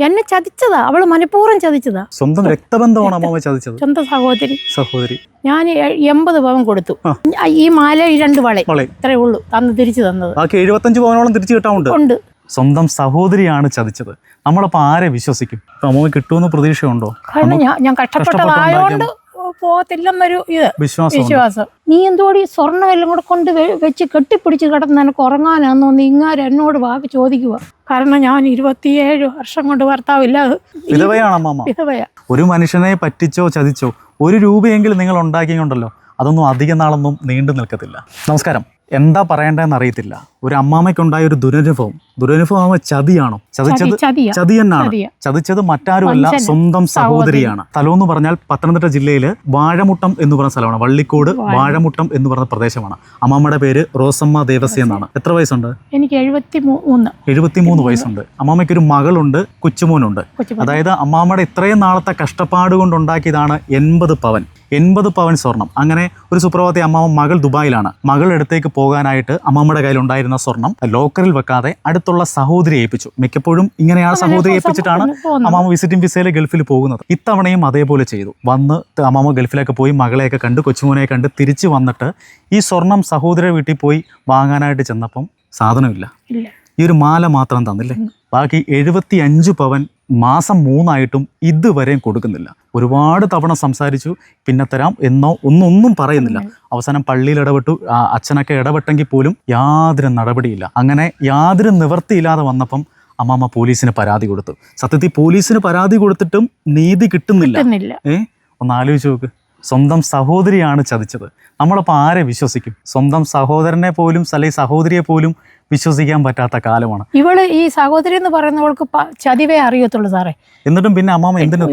എന്നെ ചതിച്ചതാ. അവൾ മനഃപൂർവം ചതിച്ചതാ. സ്വന്തം രക്തബന്ധമാണ് അമ്മാമ ചതിച്ചത്. സ്വന്തം സഹോദരി. സഹോദരി. ഞാൻ എൺപത് പവൻ കൊടുത്തു. ഈ മാല ഈ രണ്ട് വള. ഇത്രേ ഉള്ളൂ. തന്ന് തിരിച്ചു തന്നത്. ബാക്കി എഴുപത്തഞ്ച് പവനോളം തിരിച്ചു കിട്ടാറുണ്ട് ഉണ്ട്. സ്വന്തം സഹോദരിയാണ് ചതിച്ചത്. നമ്മളപ്പോ ആരെ വിശ്വസിക്കും? അമ്മ കിട്ടുമെന്ന് പ്രതീക്ഷയുണ്ടോ? കാരണം ഞാൻ കഷ്ടപ്പെട്ടതായോണ്ട് പോകത്തില്ലെന്നൊരു ഇത് വിശ്വാസം. നീ എന്തോടി സ്വർണം എല്ലാം കൂടെ കൊണ്ട് വെച്ച് കെട്ടിപ്പിടിച്ച് കിടന്ന് എനിക്ക് ഉറങ്ങാനാന്നോ നീ ഇങ്ങാര് എന്നോട് വാക്ക് ചോദിക്കുക കാരണം ഞാൻ ഇരുപത്തിയേഴ് വർഷം കൊണ്ട് ഭർത്താവില്ലാതെ വിധവയാ. ഒരു മനുഷ്യനെ പറ്റിച്ചോ ചതിച്ചോ ഒരു രൂപയെങ്കിലും നിങ്ങൾ ഉണ്ടാക്കിയുണ്ടല്ലോ അതൊന്നും അധിക നാളൊന്നും നീണ്ടു നിൽക്കത്തില്ല. നമസ്കാരം. എന്താ പറയേണ്ടതെന്ന് അറിയത്തില്ല. ഒരു അമ്മാമയ്ക്കുണ്ടായ ഒരു ദുരനുഭവം. ദുരനുഭവം ചതിയാണോ? ചതിച്ചത് ചതി- എന്നാണ്. ചതിച്ചത് മറ്റാരുമല്ല സ്വന്തം സഹോദരിയാണ്. സ്ഥലം എന്ന് പറഞ്ഞാൽ പത്തനംതിട്ട ജില്ലയിൽ വാഴമുട്ടം എന്ന് പറഞ്ഞ സ്ഥലമാണ്. വള്ളിക്കോട് വാഴമുട്ടം എന്ന് പറഞ്ഞ പ്രദേശമാണ്. അമ്മാമ്മയുടെ പേര് റോസമ്മ ദേവസി എന്നാണ്. എത്ര വയസ്സുണ്ട്? എനിക്ക് എഴുപത്തി മൂന്ന് എഴുപത്തിമൂന്ന്. വയസ്സുണ്ട്. അമ്മാമ്മയ്ക്ക് ഒരു മകളുണ്ട് കൊച്ചുമോനുണ്ട്. കൊച്ചു അതായത് അമ്മാമ്മയുടെ ഇത്രയും നാളത്തെ കഷ്ടപ്പാട് കൊണ്ടുണ്ടാക്കിയതാണ് എൺപത് പവൻ. എൺപത് പവൻ സ്വർണം. അങ്ങനെ ഒരു സുപ്രഭാതി അമ്മാമ്മ മകൾ ദുബായിലാണ്. മകൾ എടുത്തേക്ക് പോകാനായിട്ട് അമ്മാമ്മയുടെ കയ്യിൽ ഉണ്ടായിരുന്ന സ്വർണം ലോക്കറിൽ വെക്കാതെ അടുത്തുള്ള സഹോദരി ഏൽപ്പിച്ചു. മിക്കപ്പോഴും ഇങ്ങനെയാണ് സഹോദരി ഏൽപ്പിച്ചിട്ടാണ് അമ്മാമ വിസിറ്റിംഗ് വിസയിൽ ഗൾഫിൽ പോകുന്നത്. ഇത്തവണയും അതേപോലെ ചെയ്തു. വന്ന് അമ്മാമ ഗൾഫിലൊക്കെ പോയി മകളെയൊക്കെ കണ്ട് കൊച്ചുമോനെ കണ്ട് തിരിച്ചു വന്നിട്ട് ഈ സ്വർണം സഹോദര വീട്ടിൽ പോയി വാങ്ങാനായിട്ട് ചെന്നപ്പം സാധനമില്ല. ഈ ഒരു മാല മാത്രം തന്നില്ലേ? ബാക്കി എഴുപത്തി അഞ്ച് പവൻ മാസം മൂന്നായിട്ടും ഇതുവരെയും കൊടുക്കുന്നില്ല. ഒരുപാട് തവണ സംസാരിച്ചു പിന്നെ തരാം എന്നോ ഒന്നൊന്നും ഒന്നും പറയുന്നില്ല. അവസാനം പള്ളിയിൽ ഇടപെട്ടു. അച്ഛനൊക്കെ ഇടപെട്ടെങ്കിൽ പോലും യാതൊരു നടപടിയില്ല. അങ്ങനെ യാതൊരു നിവൃത്തിയില്ലാതെ വന്നപ്പം അമ്മാമ്മ പോലീസിന് പരാതി കൊടുത്തു. സത്യത്തിൽ പോലീസിന് പരാതി കൊടുത്തിട്ടും നീതി കിട്ടുന്നില്ല. കിട്ടുന്നില്ല. ഏ? ഒന്ന് ആലോചിച്ച് നോക്ക്. സ്വന്തം സഹോദരിയാണ് ചതിച്ചത്. നമ്മളപ്പോൾ ആരെ വിശ്വസിക്കും? സ്വന്തം സഹോദരനെ പോലും അല്ലെങ്കിൽ സഹോദരിയെ പോലും വിശ്വസിക്കാൻ പറ്റാത്ത കാലമാണ്. ഇവൾ ഈ സഹോദരി എന്ന് പറയുന്നവൾക്ക് ചതിവേ അറിയത്തുള്ളൂ സാറേ. എന്നിട്ടും പിന്നെ അമ്മാമ എന്തിനു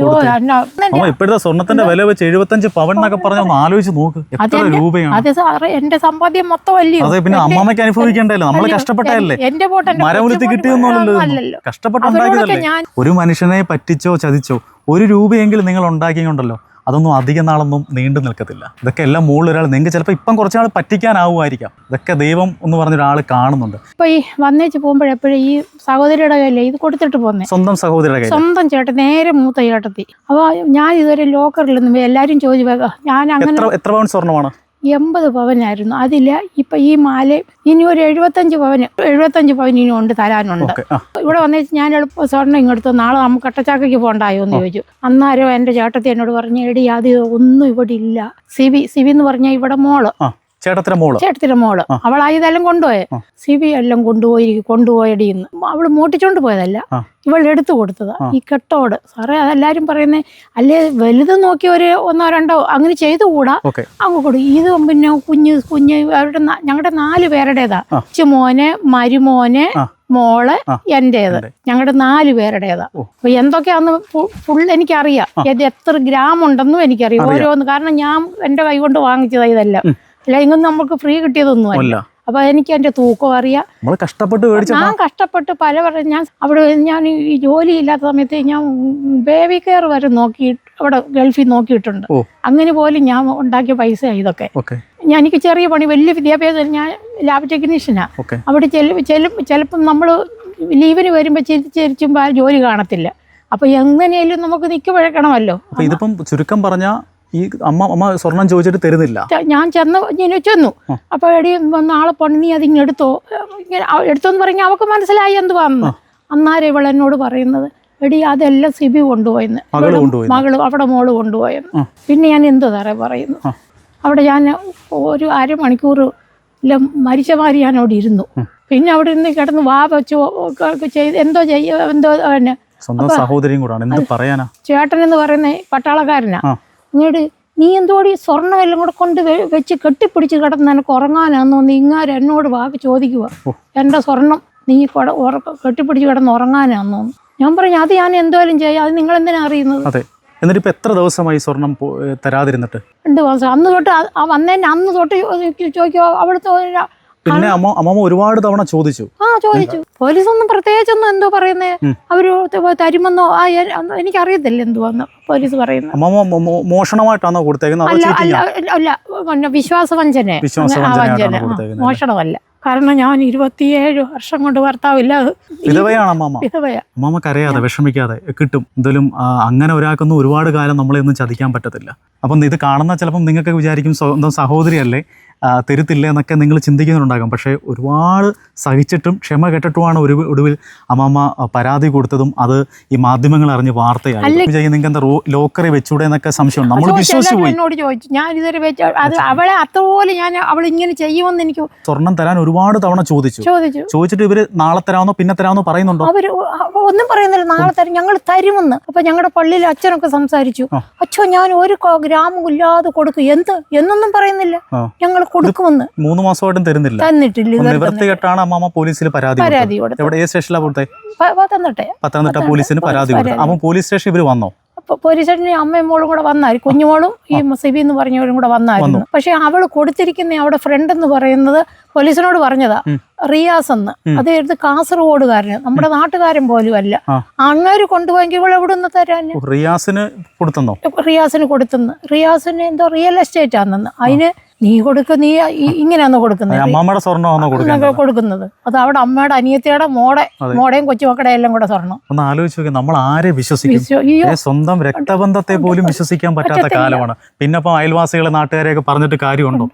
അമ്മ ഇപ്പോഴത്തെ സ്വർണത്തിന്റെ വില വെച്ച് എഴുപത്തഞ്ച് പവൻ എന്നൊക്കെ പറഞ്ഞ ഒന്ന് ആലോചിച്ച് നോക്ക്. എത്ര രൂപയാണ്? അതെ സാറേ എന്റെ സമ്പാദ്യം മൊത്തം അല്ലയോ അതെ പിന്നെ അമ്മാമയ്ക്ക് അനുഭവിക്കേണ്ടല്ലോ നമ്മൾ കഷ്ടപ്പെട്ടല്ലേ എന്റെ പോട്ടെ എന്റെ മരം ഉലുത്തി കൊച്ചുമോന് കിട്ടിയൊന്നുമല്ലല്ലോ ഒന്നും ഇതൊന്നും. അല്ലല്ലോ. അവരോടൊക്കെ കഷ്ടപ്പെട്ടുണ്ടാക്കിയതല്ലേ ഒരു മനുഷ്യനെ പറ്റിച്ചോ ചതിച്ചോ ഒരു രൂപയെങ്കിലും നിങ്ങൾ ഉണ്ടാക്കിയുണ്ടല്ലോ അതൊന്നും അധികം നാളൊന്നും നീണ്ടു നിൽക്കത്തില്ല. ഇതൊക്കെ എല്ലാം മുകളിൽ ഒരാൾ നിങ്ങൾക്ക് ചിലപ്പോൾ ഇപ്പം കുറച്ച് നാൾ പറ്റിക്കാനാവുമായിരിക്കാം. ഇതൊക്കെ ദൈവം എന്ന് പറഞ്ഞ ഒരാൾ കാണുന്നുണ്ട്. ഇപ്പൊ ഈ വന്നേച്ച് പോകുമ്പോഴെപ്പോഴും ഈ സഹോദരിയുടെ കയ്യിലേ ഇത് കൊടുത്തിട്ട് പോന്നെ. സ്വന്തം സഹോദരിയുടെ കയ്യിൽ സ്വന്തം ചേട്ടൻ നേരെ മൂത്ത ചേട്ടത്തി. അപ്പൊ ഞാൻ ഇതുവരെ ലോക്കറിൽ നിന്ന് എല്ലാരും ചോദിച്ചു "വേഗം, ഞാൻ അങ്ങനെ എത്ര എത്ര പവൻ സ്വർണമാണ്? എൺപത് പവനായിരുന്നു. അതില്ല ഇപ്പൊ ഈ മാല ഇനി ഒരു എഴുപത്തഞ്ച് പവന് എഴുപത്തഞ്ച് പവൻ ഇനി ഉണ്ട് തരാനുണ്ട്. ഇവിടെ വന്നേച്ച് ഞാൻ എളുപ്പം സ്വർണം ഇങ്ങോട്ട് നാളെ നമുക്ക് കട്ടച്ചാക്കയ്ക്ക് പോകണ്ടായോ എന്ന് ചോദിച്ചു. അന്നാരോ എന്റെ ചേട്ടത്തി എന്നോട് പറഞ്ഞു എടി അത് ഒന്നും ഇവിടെ ഇല്ല. സിവി സിബി എന്ന് പറഞ്ഞാൽ ഇവിടെ മോൾ. ചേട്ടത്തിന്റെ മോൾ? ചേട്ടത്തിന്റെ മോൾ. അവൾ ഇതെല്ലാം കൊണ്ടുപോയെ. സി ബി എല്ലാം കൊണ്ടുപോയി കൊണ്ടുപോയടിന്ന് അവൾ മോട്ടിച്ചോണ്ട് പോയതല്ല. ഇവൾ എടുത്തു കൊടുത്തതാ. ഈ കെട്ടോട്. സാറേ അതെല്ലാരും പറയുന്നേ അല്ലേ വലുത് നോക്കി ഒരു ഒന്നോ രണ്ടോ അങ്ങനെ ചെയ്തു കൂടാ അങ്ങ് കൊടുക്കും ഇത് പിന്നെ കുഞ്ഞ് കുഞ്ഞ് അവരുടെ ഞങ്ങളുടെ നാല് പേരുടേതാ. മോനെ മരുമോനെ. മോൾ. എന്റേത്. ഞങ്ങളുടെ നാല് പേരുടേതാ. അപ്പൊ എന്തൊക്കെയാന്ന് ഫുൾ എനിക്കറിയാം. എത്ര ഗ്രാം ഉണ്ടെന്നും എനിക്കറിയാം ഓരോന്ന്. കാരണം ഞാൻ എന്റെ കൈ കൊണ്ട് വാങ്ങിച്ചതാ ഇതെല്ലാം. അല്ല ഇങ്ങനെ നമുക്ക് ഫ്രീ കിട്ടിയതൊന്നും അല്ല അപ്പൊ എനിക്ക് എന്റെ തൂക്കം അറിയാം. കഷ്ടപ്പെട്ട് ഞാൻ കഷ്ടപ്പെട്ട് പല പറഞ്ഞ ഞാൻ അവിടെ ഞാൻ ഈ ജോലി ഇല്ലാത്ത സമയത്ത് ഞാൻ ബേബി കെയർ വരെ നോക്കി അവിടെ ഗൾഫിൽ നോക്കിയിട്ടുണ്ട്. അങ്ങനെ പോലും ഞാൻ ഉണ്ടാക്കിയ പൈസ ഇതൊക്കെ. ഞാൻ എനിക്ക് ചെറിയ പണി വലിയ വിദ്യാഭ്യാസം ഞാൻ ലാബ് ടെക്നീഷ്യനാ അവിടെ ചെല്ലും ചിലപ്പം നമ്മൾ ലീവിന് വരുമ്പോൾ ചിരിച്ചിരിച്ചുമ്പോൾ ആ ജോലി കാണത്തില്ല. അപ്പൊ എങ്ങനെയായാലും നമുക്ക് നിൽക്കുവഴക്കണമല്ലോ അപ്പൊ ഇതിപ്പം ചുരുക്കം പറഞ്ഞ ഈ അമ്മ അമ്മ സ്വർണം ചോദിച്ചിട്ട് തരുന്നില്ല. ഞാൻ ചെന്ന് ഇങ്ങനെ ചെന്നു. ആ. അപ്പൊ എടി നാളെ പണി നീ അതിങ്ങ് എടുത്തോ. ഇങ്ങനെ എടുത്തോന്ന് പറഞ്ഞാൽ അവൾക്ക് മനസ്സിലായി എന്തുവാന്ന് വന്നു. അന്നാരം ഇവൾ എന്നോട് പറയുന്നത്? എടി അതെല്ലാം സിബി കൊണ്ടുപോയെന്ന്. മകൾ അവിടെ മോൾ കൊണ്ടുപോയെന്ന്. പിന്നെ ഞാൻ എന്തു സാറേ പറയുന്നു? അവിടെ ഞാൻ ഒരു അരമണിക്കൂർ ഇല്ല മരിച്ച മാതിരി ഞാൻ അവിടെ ഇരുന്നു പിന്നെ അവിടെ ഇരുന്ന് കിടന്ന് വാ വെച്ചു ചെയ്ത് എന്തോ ചെയ്യ എന്തോ പിന്നെ സഹോദരിയും കൂടാണ്. എന്ത് പറയാനാ? ചേട്ടൻ എന്ന് പറയുന്ന പട്ടാളക്കാരനാ. ഇങ്ങോട്ട് നീ എന്തോടി സ്വർണം എല്ലാം കൂടെ കൊണ്ട് വെച്ച് കെട്ടിപ്പിടിച്ച് കിടന്ന് എനിക്ക് ഉറങ്ങാനാന്ന് നീ ഇങ്ങാര് എന്നോട് വാക്ക് ചോദിക്കുക. എന്റെ സ്വർണം നീ കെട്ടിപ്പിടിച്ച് കിടന്ന് ഉറങ്ങാനാന്നോ ഞാൻ പറഞ്ഞു അത് ഞാൻ എന്തോലും ചെയ്യാം. അത് നിങ്ങൾ എന്തിനാ അറിയുന്നത്? അതെ. എന്നിട്ട് ഇപ്പൊ എത്ര ദിവസമായി സ്വർണം തരാതിരുന്നിട്ട്? രണ്ട് മാസം അന്ന് തൊട്ട് ആ- വന്നതിന് അന്ന് തൊട്ട് ചോദിക്കുക അവിടുത്തെ പിന്നെ അമ്മ അമ്മമ്മ ഒരുപാട് തവണ ചോദിച്ചു. ആ ചോദിച്ചു. പോലീസ് ഒന്നും പ്രത്യേകിച്ചൊന്നും എന്തോ പറയുന്നേ. അവർ തരുമെന്നോ? ആ എനിക്കറിയത്തില്ല എന്തുവാന്ന് പോലീസ് പറയുന്നത്. അമ്മമ്മ മോ- മോ- മോഷണമായിട്ടാണോ കൊടുത്തേക്കുന്നത്? അല്ല അല്ല അല്ല വിശ്വാസവഞ്ചന. വഞ്ചന. മോഷണമല്ല. കാരണം ഞാൻ ഇരുപത്തിയേഴ് വർഷം കൊണ്ട് ഭർത്താവില്ല വിധവയാണ് അമ്മാമ്മ. വിധവയാ. അമ്മാമ്മ കരയാതെ വിഷമിക്കാതെ കിട്ടും. എന്തായാലും ആ, അങ്ങനെ ഒരാൾക്കൊന്നും ഒരുപാട് കാലം നമ്മളെ ഒന്നും ചതിക്കാൻ പറ്റത്തില്ല. അപ്പം ഇത് കാണുന്ന ചിലപ്പം നിങ്ങൾക്ക് വിചാരിക്കും സ്വന്തം സഹോദരിയല്ലേ? ആ, തരുത്തില്ല എന്നൊക്കെ നിങ്ങൾ ചിന്തിക്കുന്നുണ്ടാകും. പക്ഷേ ഒരുപാട് സഹിച്ചിട്ടും ക്ഷമ കെട്ടിട്ടുമാണ് ഒരു ഒടുവിൽ അമ്മാമ്മ പരാതി കൊടുത്തതും അത് ഈ മാധ്യമങ്ങൾ അറിഞ്ഞ് വാർത്തയായി. നിങ്ങൾക്ക് എന്താ ലോക്കറി വെച്ചൂടെ എന്നൊക്കെ സംശയം നമ്മൾ വിശ്വസിച്ചു പോയി. എന്നോട് ചോദിച്ചു. ഞാൻ ഇതുവരെ വെച്ചു അത് അവളെ അത്രപോലെ ഞാൻ അവൾ ഇങ്ങനെ ചെയ്യുമെന്ന് എനിക്ക് സ്വർണം തരാൻ ഒരുപാട് തവണ ചോദിച്ചു. ചോദിച്ചു. ചോദിച്ചിട്ട് ഇവർ നാളെ തരാമെന്നോ പിന്നെ തരാമെന്നോ പറയുന്നുണ്ടോ? അവർ ഒന്നും പറയുന്നില്ല. നാളെ തരും ഞങ്ങൾ തരുമെന്ന്. അപ്പൊ ഞങ്ങളുടെ പള്ളിയിൽ അച്ഛനൊക്കെ സംസാരിച്ചു. അച്ഛൻ അച്ഛോ ഞാൻ ഒരു ഗ്രാമം ഇല്ലാതെ കൊടുക്കും. എന്ത്? എന്നൊന്നും പറയുന്നില്ല. ഞങ്ങൾ കൊടുക്കുമെന്ന് മൂന്ന് മാസമായിട്ടും തരുന്നില്ല. തന്നിട്ടില്ല അപ്പം ഇതുവരെ നിവൃത്തി കെട്ടാണ് അമ്മാമ്മ പോലീസിൽ പരാതി പരാതി കൊടുത്തു എവിടെ? ഏത് സ്റ്റേഷനിലാണ് കൊടുത്തത് പ- പത്തനംതിട്ട പത്തനംതിട്ട പോലീസിന് പരാതി കൊടുത്തു അപ്പം പോലീസ് സ്റ്റേഷൻ ഇവർ വന്നോ? പോലീസ് സ്റ്റേഷനിൽ അമ്മയും മോളും കൂടെ വന്നായിരുന്നു കുഞ്ഞുമോളും ഈ സിബി എന്ന് പറഞ്ഞവരും കൂടെ വന്നായിരുന്നു. പക്ഷെ അവൾ കൊടുത്തിരിക്കുന്ന അവിടെ ഫ്രണ്ട് എന്ന് പറയുന്നത് പോലീസിനോട് പറഞ്ഞതാ. റിയാസ് എന്ന്. അത് എടുത്ത് കാസർഗോഡുകാരന്. നമ്മുടെ നാട്ടുകാരൻ പോലും അല്ല. അങ്ങനെ അങ്ങേര് കൊണ്ടുപോയെങ്കിൽ ഇവിടെ എവിടെ നിന്ന് തരാൻ റിയാസിന് കൊടുത്തെന്നോ? റിയാസിന് കൊടുത്തുന്നു. റിയാസിന് എന്തോ റിയൽ എസ്റ്റേറ്റ് ആണെന്ന്. അതിന് നീ കൊടുക്ക നീ ഇങ്ങനെയാണോ കൊടുക്കുന്നത്? അമ്മാമ്മയുടെ സ്വർണമാണോ കൊടുക്കുന്നത്. അത് അവിടെ അമ്മയുടെ അനിയത്തിയുടെ മോടെ മോടെയും കൊച്ചുമക്കളുടെ എല്ലാം കൂടെ സ്വർണം ഒന്ന് ആലോചിച്ച് നോക്കി നമ്മൾ ആരെ വിശ്വസിക്കും? വിശ്വ- സ്വന്തം രക്തബന്ധത്തെ പോലും വിശ്വസിക്കാൻ പറ്റാത്ത കാലമാണ്. പിന്നെ ഇപ്പം അയൽവാസികളെ നാട്ടുകാരെയൊക്കെ പറഞ്ഞിട്ട് കാര്യമുണ്ടോ?